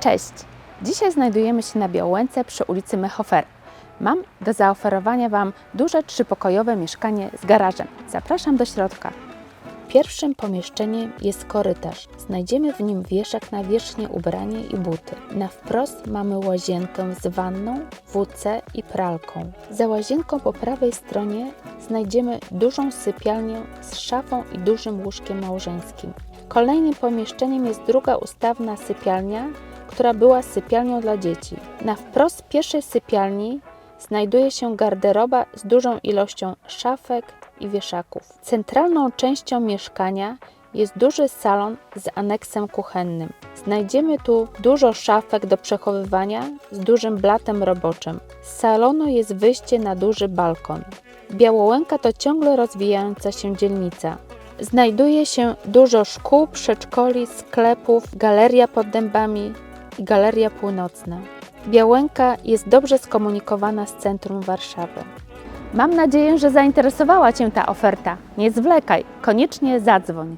Cześć! Dzisiaj znajdujemy się na Białęce przy ulicy Mechofer. Mam do zaoferowania Wam duże trzypokojowe mieszkanie z garażem. Zapraszam do środka. Pierwszym pomieszczeniem jest korytarz. Znajdziemy w nim wieszak na wierzchnie ubranie i buty. Na wprost mamy łazienkę z wanną, WC i pralką. Za łazienką po prawej stronie znajdziemy dużą sypialnię z szafą i dużym łóżkiem małżeńskim. Kolejnym pomieszczeniem jest druga ustawna sypialnia, która była sypialnią dla dzieci. Na wprost pierwszej sypialni znajduje się garderoba z dużą ilością szafek i wieszaków. Centralną częścią mieszkania jest duży salon z aneksem kuchennym. Znajdziemy tu dużo szafek do przechowywania z dużym blatem roboczym. Z salonu jest wyjście na duży balkon. Białołęka to ciągle rozwijająca się dzielnica. Znajduje się dużo szkół, przedszkoli, sklepów, galeria pod dębami i galeria północna. Białęka jest dobrze skomunikowana z centrum Warszawy. Mam nadzieję, że zainteresowała Cię ta oferta. Nie zwlekaj, koniecznie zadzwoń.